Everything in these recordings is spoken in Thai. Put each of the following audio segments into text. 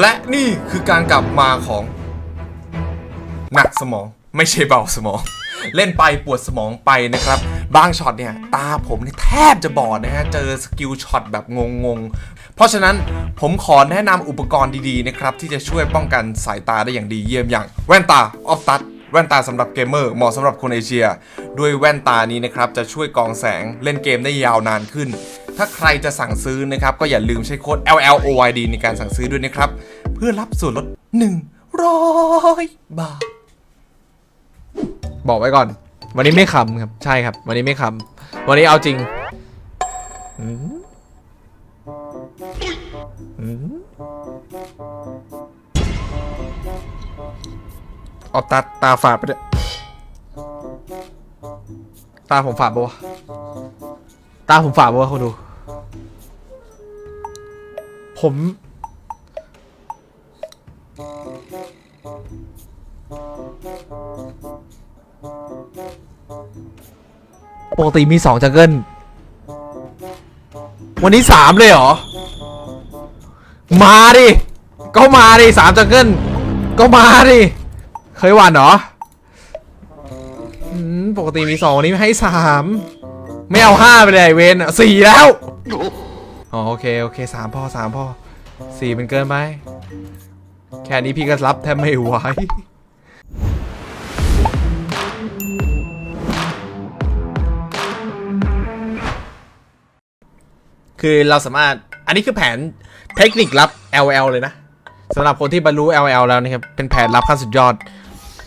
และนี่คือการกลับมาของหนักสมองไม่ใช่เบาสมอง เล่นไปปวดสมองไปนะครับ บางช็อตเนี่ย ตาผมเนี่ยแทบจะบอดนะฮะ เจอสกิลช็อตแบบงงๆ เพราะฉะนั้นผมขอแนะนำอุปกรณ์ดีๆนะครับ ที่จะช่วยป้องกันสายตาได้อย่างดีเยี่ยมอย่าง แว่นตาออฟตัดแว่นตาสำหรับเกมเมอร์เหมาะสำหรับคนเอเชีย ด้วยแว่นตานี้นะครับ จะช่วยกองแสงเล่นเกมได้ยาวนานขึ้น ถ้าใครจะสั่งซื้อนะครับก็อย่าลืมใช้โค้ด LLOYD ในการสั่งซื้อด้วยนะครับ เพื่อรับส่วนลด 100 บาท บอกไว้ก่อน วันนี้ไม่ขำครับ ใช่ครับ วันนี้ไม่ขำวันนี้เอาจริงอืมอืมเอาตาตาฝาดไปเนี่ยตาผมฝาดปะวะตาผมฝาดปะวะคนดู ผม ปกติมีสองจังเกิลวันนี้สามเลยเหรอ มาดิ ก็มาดิสามจังเกิลก็มาดิ เคยหวานเหรอปกติมีสองวันนี้ให้สามไม่เอาห้าไปเลยเวนสี่แล้ว อ๋อ โอเค โอเคสามพอสามพอ สี่เป็นเกินไป แค่นี้พี่ก็รับแทบไม่ไหวคือเราสามารถ อันนี้คือแผนเทคนิครับ LL เลยนะสำหรับคนที่บรรลุ LL แล้วนะครับ เป็นแผนลับขั้นสุดยอด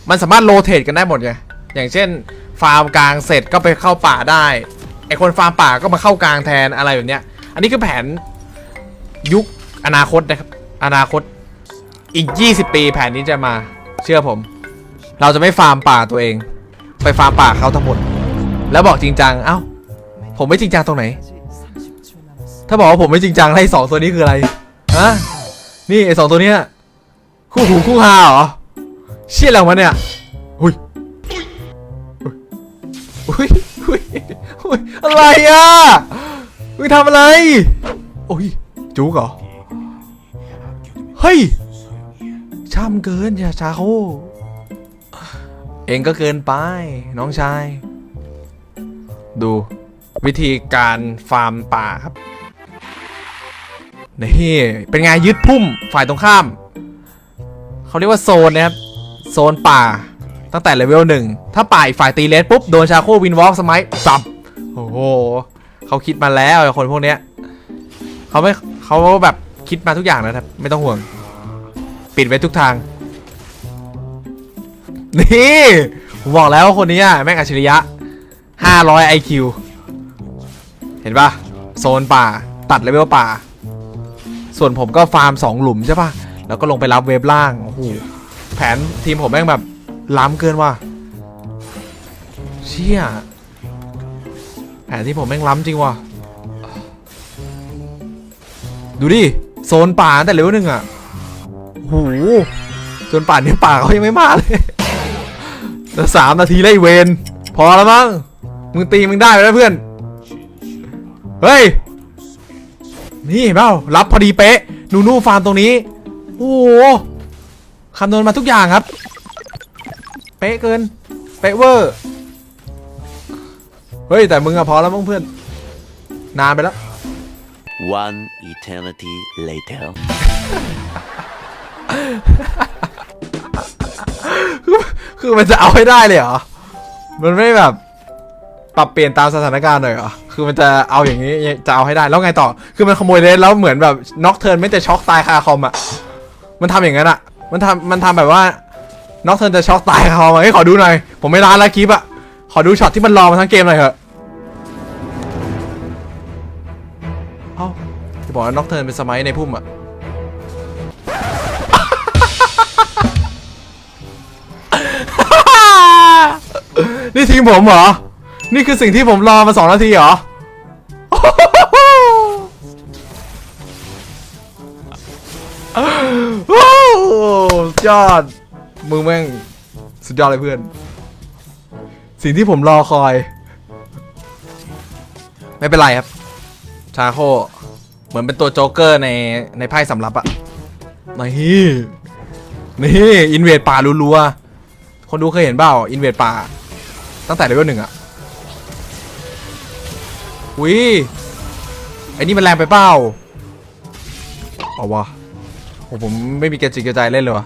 มันสามารถโรเตทกันได้หมดไง อย่างเช่น ฟาร์มกลางเสร็จก็ไปเข้าป่าได้ ไอคนฟาร์มป่าก็มาเข้ากลางแทนอะไรแบบเนี้ย อันนี้คือแผนยุค อนาคตนะครับ อนาคตอีก 20 ปีแผนนี้จะมา เชื่อผม เราจะไม่ฟาร์มป่าตัวเอง ไปฟาร์มป่าเขาทั้งหมด แล้วบอกจริงจัง เอ้า ผมไม่จริงจังตรงไหน ถ้าบอกว่าผมไม่จริงจังแล้วไอ้สองตัวนี้คืออะไรฮะนี่ไอ้สองตัวเนี้ยคู่หูคู่ฮาเหรอ เชี่ยอะไรวะเนี่ยหุยหุยหุยหุยอะไรอะหุยทำอะไร โอ้ยจุกเหรอ ฮ้ย ช่ำเกินอย่าชาโค เองก็เกินไป น้องชาย ดูวิธีการฟาร์มป่าครับ นี่ เป็นไงยึดพุ่มฝ่ายตรงข้าม เขาเรียกว่าโซนนะครับ โซนป่า ตั้งแต่เลเวลหนึ่ง ถ้าป่าอีกฝ่ายตีเลสปุ๊บ โดนชาโควินวอล์กสมัยสับ โอ้โห เขาคิดมาแล้วไอ้คนพวกเนี้ย เขาไม่เขาแบบ คิดมาทุกอย่างนะครับ ไม่ต้องห่วง ปิดไว้ทุกทาง นี่ผมบอกแล้วว่าคนนี้แม่งอัจฉริยะ 500 IQ เห็นปะโซนป่าตัดเลเวลป่า ส่วนผมก็ฟาร์ม 2 หลุมใช่ปะแล้วก็ลงไปรับเวฟล่างโอ้โหแผนทีมผมแม่งแบบล้ำเกินว่ะเชี่ยแผนที่ผมแม่งล้ำจริงว่ะดูดิ โซนป่าแต่เลเวลหนึ่งอะโอ้โหจนป่านนี้ป่าเขายังไม่มาเลยแต่สามนาทีไล่เวนพอแล้วมั้งมึงตีมึงได้ไปแล้วเพื่อน เฮ้ย นี่เห็นเปล่ารับพอดีเป๊ะ นูนูฟาร์มตรงนี้ โอ้โหคำนวณมาทุกอย่างครับ เป๊ะเกิน เป๊ะเวอร์ เฮ้ย แต่มึงอะพอแล้วมั้งเพื่อน นานไปแล้ว One eternity later. คือมันจะเอาให้ได้เลยเหรอ มันไม่แบบ ปรับเปลี่ยนตามสถานการณ์หน่อยเหรอ คือมันจะเอาอย่างนี้ จะเอาให้ได้ แล้วไงต่อ คือมันขโมยเลนแล้วเหมือนแบบน็อกเทิร์นไม่แต่ช็อกตายคาคอมอะ มันทำอย่างนั้นอะ มันทำมันทำแบบว่าน็อกเทิร์นจะช็อกตายคาคอมอะให้ขอดูหน่อย ผมไม่ร้านแล้วคลิปอะ ขอดูช็อตที่มันรอมาทั้งเกมหน่อยเถอะ บอกว่าน็อกเทิร์นเป็นสมัยในพุ่มอะนี่ทีมผมเหรอ นี่คือสิ่งที่ผมรอมาสองนาทีเหรอ โอ้โหสุดยอด มึงแม่ง สุดยอดเลยเพื่อน สิ่งที่ผมรอคอย ไม่เป็นไรครับ ชาโคเห มือนเป็นตัวโจ๊กเกอร์ในในไพ่สำรับอะนี่นี่อินเวดป่ารัวๆคนดูเคยเห็นเปล่าอินเวดป่า ตั้งแต่เลเวลหนึ่งอะวิไอ้นี่มันแรงไปเปล่าเอาวะโอ้ผมไม่มีกจิกกระใจเล่นเลยวะ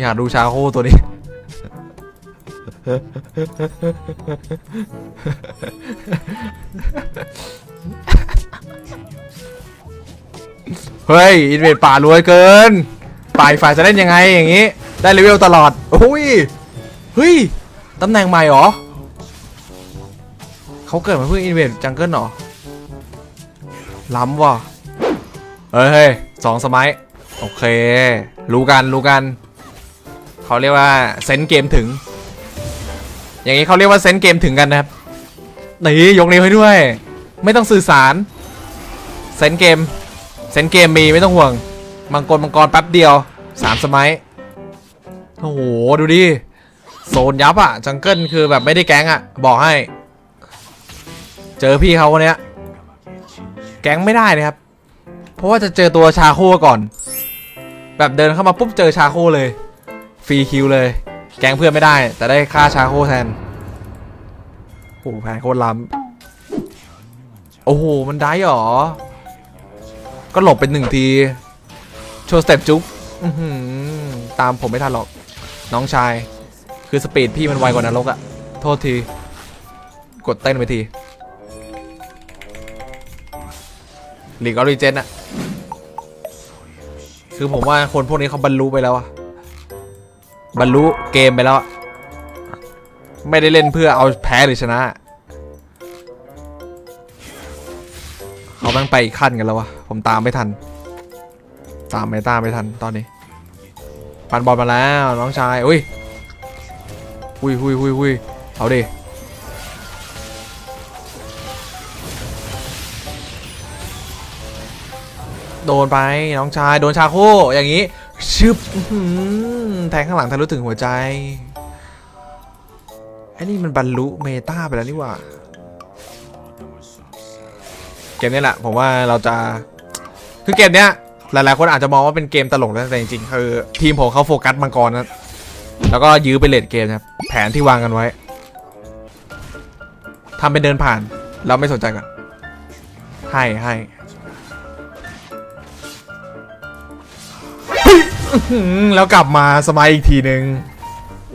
อยากดูชาโคตัวนี้ เฮ้ย อินเวดป่ารวยเกิน ป่ายฝ่ายจะเล่นยังไงอย่างนี้ ได้เลเวลตลอดโอ้ยเฮ้ยตำแหน่งใหม่หรอเขาเกิดมาเพื่ออินเวดจังเกิลหรอ ล้ำว่ะเฮ้ยสองสมัย โอเค รู้กันรู้กัน เขาเรียกว่าเซนเกมถึง อย่างนี้เขาเรียกว่าเซนเกมถึงกันนะครับนี่ยกนิ้วให้ด้วย ไม่ต้องสื่อสาร เซนเกม เซนเกมมีไม่ต้องห่วง มังกรมังกรแป๊บเดียวสามสมัย โอ้โห ดูดิ โซนยับอะจังเกิลคือแบบไม่ได้แก๊งอะบอกให้ เจอพี่เขาคนเนี้ย แก๊งไม่ได้นะครับ เพราะว่าจะเจอตัวชาโคก่อน แบบเดินเข้ามาปุ๊บเจอชาโคเลย ฟรีคิวเลย แก๊งเพื่อนไม่ได้ แต่ได้ค่าชาโคแทนโอ้โหแผนโคตรล้ำโอ้โห มันได้หรอ ก็หลบเป็นหนึ่งที โชว์สเต็ปจุ๊กตามผมไม่ทันหรอก น้องชาย คือสปีดพี่มันไวกว่านรกอะโทษที กดเต้นไปทีลีกออริเจนอะคือผมว่าคนพวกนี้เขาบรรลุไปแล้วอะบรรลุเกมไปแล้วอะไม่ได้เล่นเพื่อเอาแพ้หรือชนะ เขาแม่งไปอีกขั้นกันแล้ววะ ผมตามไม่ทัน ตามไม่ตามไม่ทันตอนนี้ปันบอลมาแล้วน้องชายอุ้ยอุ้ยอุ้ยอุ้ยอุ้ยเอาดิโดนไปน้องชายโดนชาโคอย่างนี้ชึบแทงข้างหลังทะลุถึงหัวใจไอ้นี่มันบรรลุเมตาไปแล้วนี่ว่าเกมนี้แหละผมว่าเราจะ คือเกมเนี้ยหลายๆคนอาจจะมองว่าเป็นเกมตลกนะแต่จริงๆคือทีมผมเขาโฟกัสมังกรนะแล้วก็ยื้อไปเลดเกมนะแผนที่วางกันไว้ทำเป็นเดินผ่าน เราไม่สนใจกันให้ให้แล้วกลับมาสมัยอีกทีหนึ่ง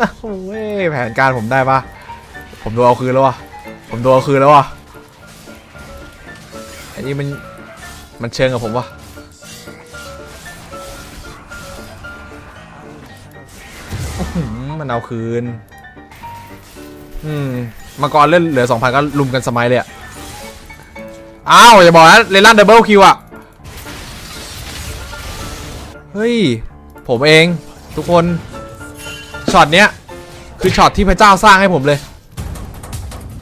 นะโอ้ยแผนการผมได้ปะผมดูเอาคืนแล้ววะผมดูเอาคืนแล้ววะอันนี้มันมันเชิงกับผมวะ มันเอาคืน อืมมังกรเล่นเหลือ2,000ก็ลุมกันสมัยเลยอะอ้าว อย่าบอกนะเลลันดับเบิลคิวอะเฮ้ย ผมเองทุกคน ช็อตเนี้ย คือช็อตที่พระเจ้าสร้างให้ผมเลย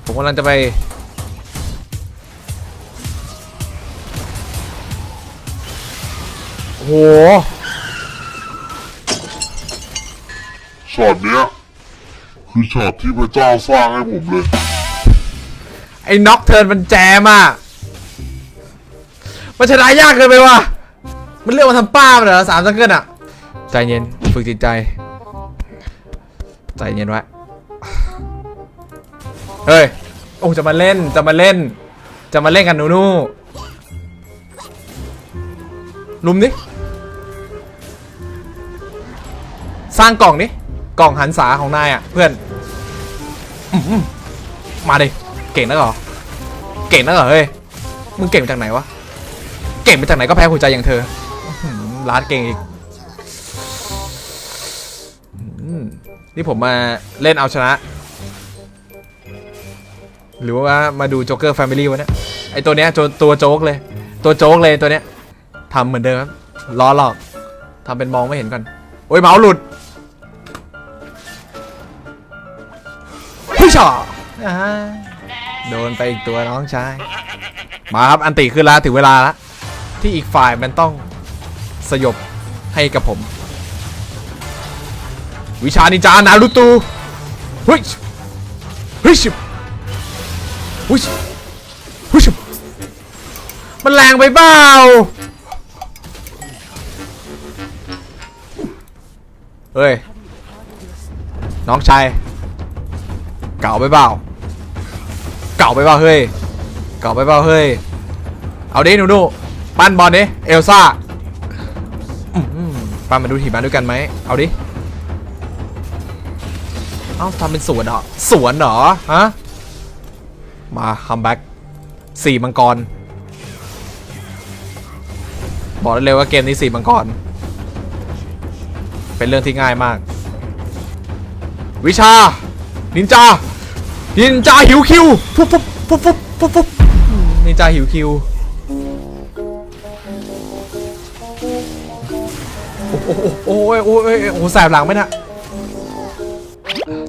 ผมกำลังจะไปโอ้โห ช็อตเนี้ย คือช็อตที่พระเจ้าสร้างให้ผมเลย ไอ้น็อกเทิร์นมันแจมอะมันชนะยากเกินไปว่ะ มันเลือกมาทำป้ามันเหรอสามสังเกิลอะ ใจเย็น ฝึกจิตใจ ใจเย็นไว้ เฮ้ย โอ้จะมาเล่น จะมาเล่น จะมาเล่นกันหนูนู่ลุมดิสร้างกล่องดิ กล่องหันษาของนายอะเพื่อนมาดิเก่งนักเหรอเก่งนักเหรอเฮ้ยมึงเก่งมาจากไหนวะเก่งมาจากไหนก็แพ้หัวใจอย่างเธออื้อหือลาดเก่งอีกนี่ผมมาเล่นเอาชนะ หรือว่ามาดูโจ๊กเกอร์แฟมิลี่วะเนี่ยไอตัวเนี้ยตัวโจ๊กเลย ตัวโจ๊กเลยตัวเนี้ยทำเหมือนเดิมล้อหลอกทำเป็นมองไม่เห็นกันโอ้ยเมาส์หลุด ผู้ชออ่าโดนไปอีกตัวน้องชาย มาครับอันติขึ้นแล้วถึงเวลาแล้วที่อีกฝ่ายมันต้องสยบให้กับผม วิชานินจานารุโตูเฮ้ยเฮ้ยชิบเฮ้ยชิบเฮ้ยชิบมันแรงไปเปล่าเฮ้ย น้องชาย เก่าไปเปล่า เก่าไปเปล่าเฮ้ย เก่าไปเปล่าเฮ้ย เอาดิหนูดูปั้นบอลดิเอลซ่าปั้นมาดูทีมมาด้วยกันไหม เอาดิ เอ้าทำเป็นสวนเหรอ สวนเหรอ ฮะ มาคัมแบ็กสี่มังกร บอกได้เลยว่าเกมนี้สี่มังกร เป็นเรื่องที่ง่ายมาก วิชา นินจา นินจาหิวคิวฟุบฟุบฟุบฟุบฟุบฟุบนินจาหิวคิวโอ้โหโอ้โหโอ้โหโอ้แสบหลังไหมนะ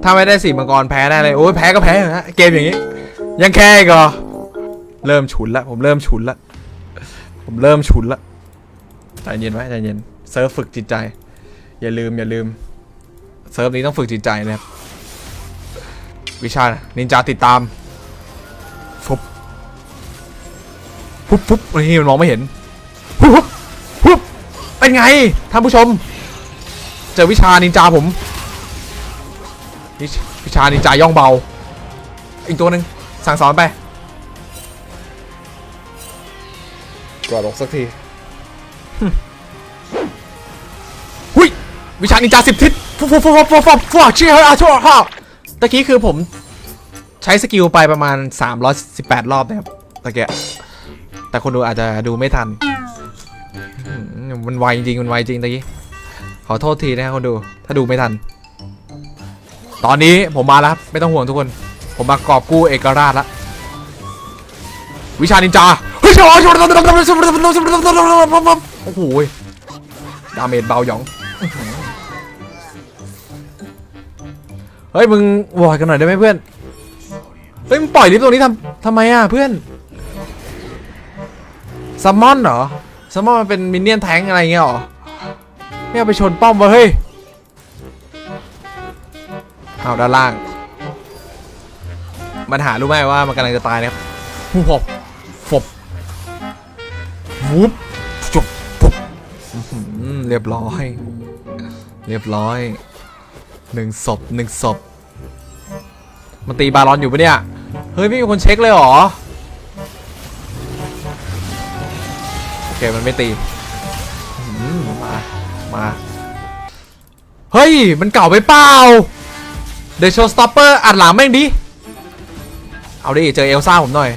ถ้าไม่ได้สีมังกรแพ้ได้เลยโอ้ยแพ้ก็แพ้นะเกมอย่างนี้ ยังแค่ก็เริ่มฉุนละผมเริ่มฉุนละผมเริ่มฉุนละใจเย็นไว้ใจเย็นเซิร์ฟฝึกจิตใจ อย่าลืมอย่าลืมเซิร์ฟนี้ต้องฝึกจิตใจนะครับ วิชานินจาติดตามฟุบฟุบฟุบนี่มันมองไม่เห็นฟุบฟุบเป็นไงท่านผู้ชม เจอวิชานินจาผมวิชวิชานินจาย่องเบา อีกตัวหนึ่งสั่งสอนไปกอดอกสักทีหุยวิชานินจาสิบทิศฟุบฟุบฟุบฟุบฟุบฟุบฟุบเชี่ยอาชั่วข้า ตะกี้คือผมใช้สกิลไปประมาณ 318 รอบนะครับตะเกียแต่คนดูอาจจะดูไม่ทัน มันไวจริง มันไวจริงตะกี้ ขอโทษทีนะคนดู ถ้าดูไม่ทัน ตอนนี้ผมมาแล้ว ไม่ต้องห่วงทุกคน ผมมากอบกู้เอกราชล้ววิชานินจา เฮ้ยโอ้โหดาเมจเบาหยอง เฮ้ยมึงวอยกันหน่อยได้ไหมเพื่อน เฮ้ยมึงปล่อยลิฟต์ตรงนี้ทำทำไมอะเพื่อนซัมมอนเหรอซัมมอนมันเป็นมินเนี่ยนแทงอะไรเงี้ยเหรอไม่เอาไปชนป้อมวะเฮ้ยเอาด้านล่าง มันหารู้ไหมว่ามันกำลังจะตายนะครับหูหบฟบวุบจบปุ๊บเรียบร้อย เรียบร้อย หนึ่งศพหนึ่งศพมันตีบาลอนอยู่ปะเนี่ย เฮ้ยไม่มีคนเช็คเลยหรอ โอเค มันไม่ตีมา มา เฮ้ย มันเก่าไปเปล่า The Showstopper อัดหลังแม่งดิ เอาดิ เจอเอลซ่าผมหน่อย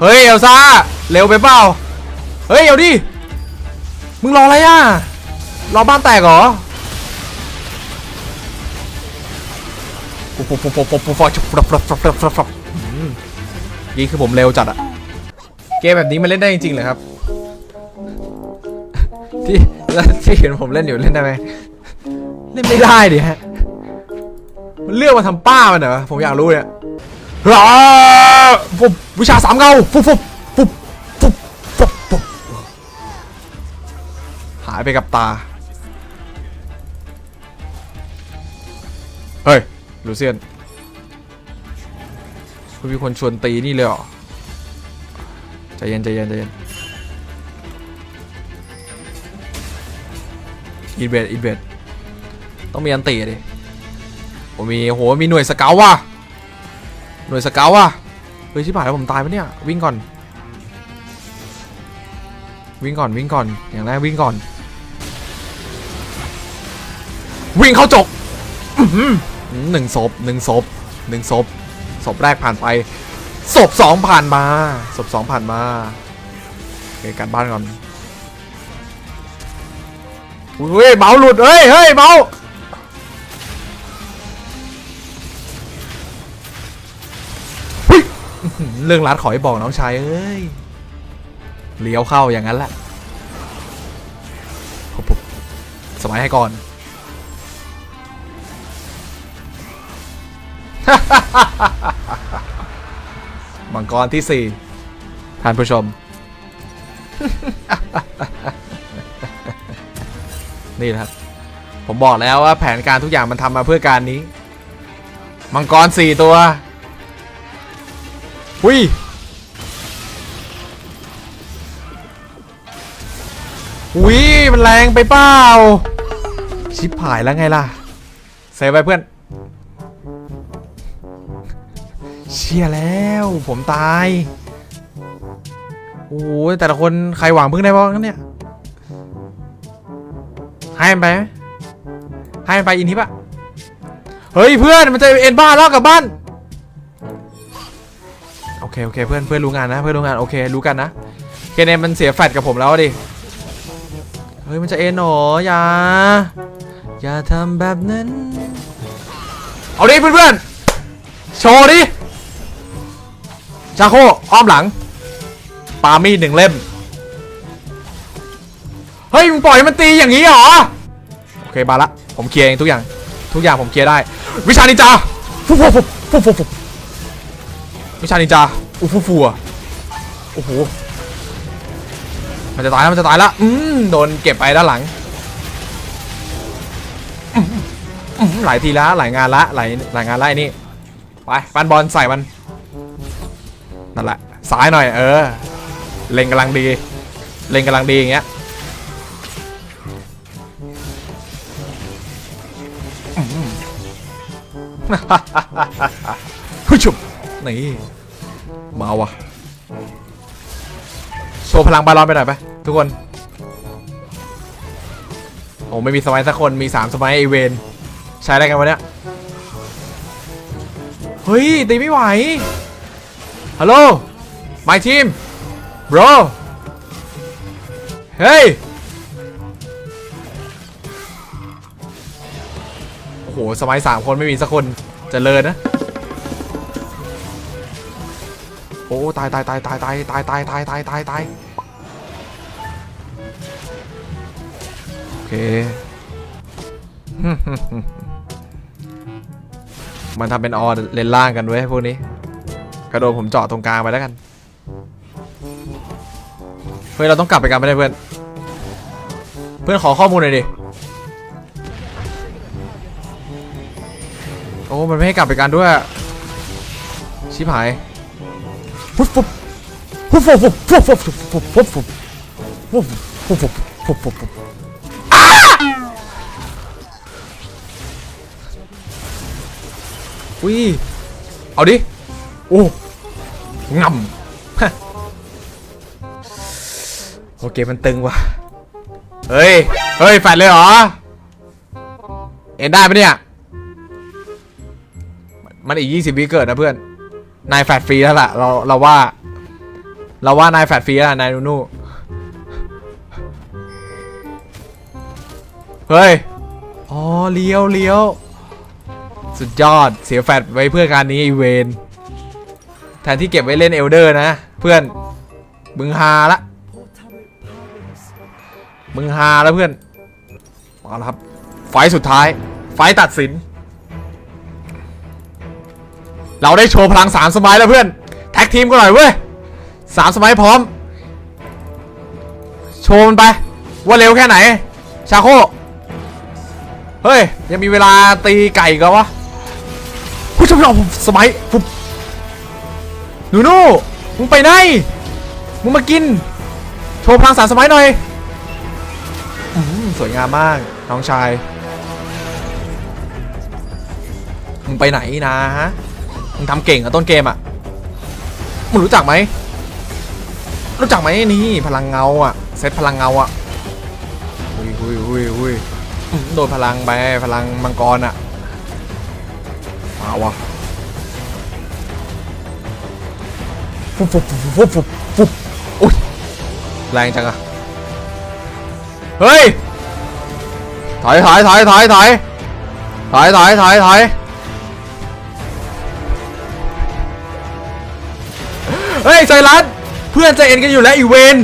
เฮ้ย เอลซ่า เร็วไปเปล่า เฮ้ย เอาดิ มึงรออะไรอะ รอบ้านแตกเหรอ ปุ๊บปุ๊บปุ๊บปุ๊บปุ๊บปุ๊บปุ๊บนี่คือผมเร็วจัดอะเกมแบบนี้มันเล่นได้จริงๆเหรอครับ ที่แล้วที่เห็นผมเล่นอยู่เล่นได้ไหมเล่นไม่ได้ดิฮะมันเลือกมาทำป้ามันเหรอผมอยากรู้เนี่ยร้าปุ๊บวิชาสามเงาปุ๊บปุ๊บปุ๊บปุ๊บปุ๊บปุ๊บหายไปกับตา เฮ้ย ลูเซียนคุณมีคนชวนตีนี่เลยเหรอใจเย็นใจเย็นใจเย็นอินเวดอินเวดต้องมีอันตีดิผมมีโหมีหน่วยสเกลว่ะหน่วยสเกลว่ะเฮ้ยชิบหายแล้วผมตายปะเนี่ยวิ่งก่อน วิ่งก่อนวิ่งก่อนอย่างแรกวิ่งก่อน วิ่งเข้าจก หนึ่งศพหนึ่งศพหนึ่งศพศพแรกผ่านไปศพสองผ่านมาศพสองผ่านมาเคการบ้านก่อนเฮ้ยเมาหลุดเฮ้ยเฮ้ยเมาเฮ้ยเรื่องรัดขอให้บอกน้องชายเอ้ยเลี้ยวเข้าอย่างนั้นแหละปุ๊บปุ๊บสมัยให้ก่อน มังกรที่สี่ท่านผู้ชม นี่นะครับ ผมบอกแล้วว่าแผนการทุกอย่างมันทำมาเพื่อการนี้ มังกรสี่ตัวหุยหุยมันแรงไปเปล่า ชิบหายแล้วไงล่ะ เซฟไว้เพื่อน เชี่ยแล้ว ผมตาย โอ้ยแต่ละคนใครหวังพึ่งได้บ้างเนี่ย ให้มันไปไหมให้มันไปอินทิปะเฮ้ยเพื่อนมันจะเอ็นบ้านแล้วกลับบ้าน โอเคโอเคเพื่อนเพื่อนรู้งานนะ เพื่อนรู้งานโอเครู้กันนะเคเนมันเสียแฟดกับผมแล้วดิ เฮ้ยมันจะเอ็นหรออย่าอย่าทำแบบนั้น เอาดิเพื่อนๆโชว์ดิ ชาโคอ้อมหลัง ปามีดหนึ่งเล่ม เฮ้ยมึงปล่อยมันตีอย่างนี้เหรอ โอเคบาละ ผมเคลียร์เองทุกอย่าง ทุกอย่างผมเคลียร์ได้ วิชานินจาฟุบฟุบฟุบฟุบฟุบฟุบวิชานินจาอู้ฟูฟูอะโอ้โห มันจะตายแล้วมันจะตายแล้วอืมโดนเก็บไปด้านหลังหลายทีแล้วหลายงานละหลายหลายงานละไอ้นี่ ไปปันบอลใส่มัน นั่นแหละซ้ายหน่อยเออ เล็งกำลังดี เล็งกำลังดีอย่างเงี้ยฮึชุบนี่มาวะโชว์พลังบาลอนไปหน่อยไปทุกคนโอ้ไม่มีสมัยสักคนมีสามสมัยไอเวนใช้อะไรกันวะเนี่ย เฮ้ย ตีไม่ไหว ฮัลโหล my team bro เฮ้ย โอ้โห สมัยสามคนไม่มีสักคนเจริญนะ โอ้ ตายตายตายตายตายตายตายตายตายตายตายโอเค มันทำเป็นออเลนล่างกันเว้ยพวกนี้ กระโดดผมเจาะตรงกลางไปแล้วกัน เฮ้ยเราต้องกลับไปกันไม่ได้เพื่อน เพื่อนขอข้อมูลหน่อยดิ โอ้มันไม่ให้กลับไปกันด้วย ชิบหายฟุบฟุบฟุบฟุบฟุบฟุบฟุบฟุบฟุบฟุบฟุบฟุบฟุบฟุบฟุบฟุบอ้าอุ้ย เอาดิ โอ้ งำฮโอเคมันตึงว่ะ เฮ้ย เฮ้ยแฟดเลยเหรอ เอ็นได้ปะเนี่ย มันอีก 20วิเกิดนะเพื่อน นายแฟดฟรีแล้วล่ะ เราเราว่า เราว่านายแฟดฟรีแล้วนายนูนูเฮ้ย อ๋อเลี้ยวเลี้ยว สุดยอด เสียแฟดไว้เพื่อการนี้ไอเวน แทนที่เก็บไว้เล่นเอลเดอร์นะ เพื่อนมึงฮาละมึงฮาแล้วเพื่อนเอาละครับ ไฟสุดท้าย ไฟตัดสิน เราได้โชว์พลังสามสมัยแล้วเพื่อน แท็กทีมกันหน่อยเว้ยสามสมัยพร้อม โชว์มันไป ว่าเร็วแค่ไหน ชาโค เฮ้ย ยังมีเวลาตีไก่อีก็วะผู้ชมเราสมัยปุ๊บ นูนูมึงไปไหน มึงมากิน โชว์พลังสามสมัยหน่อยอสวยงามมาก น้องชาย มึงไปไหนนะฮะ มึงทำเก่งอะต้นเกมอะมึงรู้จักไหม รู้จักไหมนี่พลังเงาอะเซตพลังเงาอะหุยหุยหุยหุยอื้อโดนพลังไปพลังมังกรอะมาวะ ฟุบฟุบฟุบฟุบฟุบฟุบอุ้ยแรงจังอะเฮ้ยถอยถอยถอยถอยถอยถอยถอยถอยถอยเฮ้ยใจรัดเพื่อนใจเอ็นกันอยู่แล้วอีเวน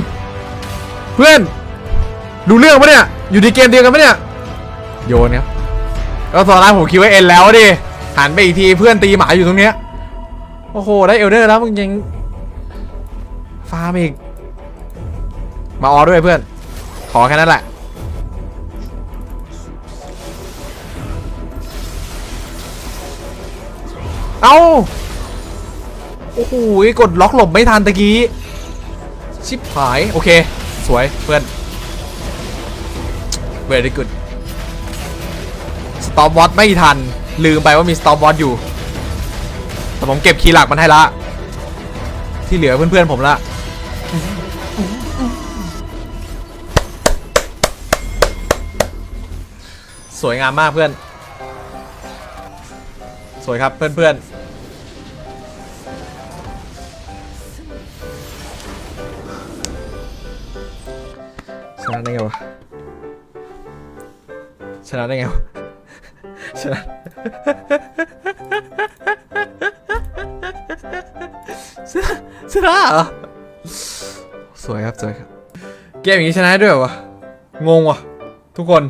เพื่อนดูเรื่องปะเนี่ยอยู่ในเกมเดียวกันปะเนี่ยโยนครับแล้วตอนนั้นผมคิดว่าเอ็นแล้วดิหันไปอีกทีเพื่อนตีหมาอยู่ตรงเนี้ยโอ้โหได้เอลเดอร์แล้วมึงยัง ฟาร์มอีก มาออด้วยเพื่อน ขอแค่นั้นแหละเอาโอ้โหกดล็อกหลบไม่ทันตะกี้ ชิบหาย โอเค สวยเพื่อน very good สสต็อปวอตไม่ทัน ลืมไปว่ามีสต็อปวอตอยู่ แต่ผมเก็บคีย์หลักมันให้ละ ที่เหลือเพื่อนๆผมละ สวยงามมากเพื่อน สวยครับเพื่อนๆชนะได้ไงวะ ชนะได้ไงวะ ชนะ ชนะชนะเหรอ สวยครับสวยครับ เกมอย่างนี้ชนะด้วยวะงงวะทุกคน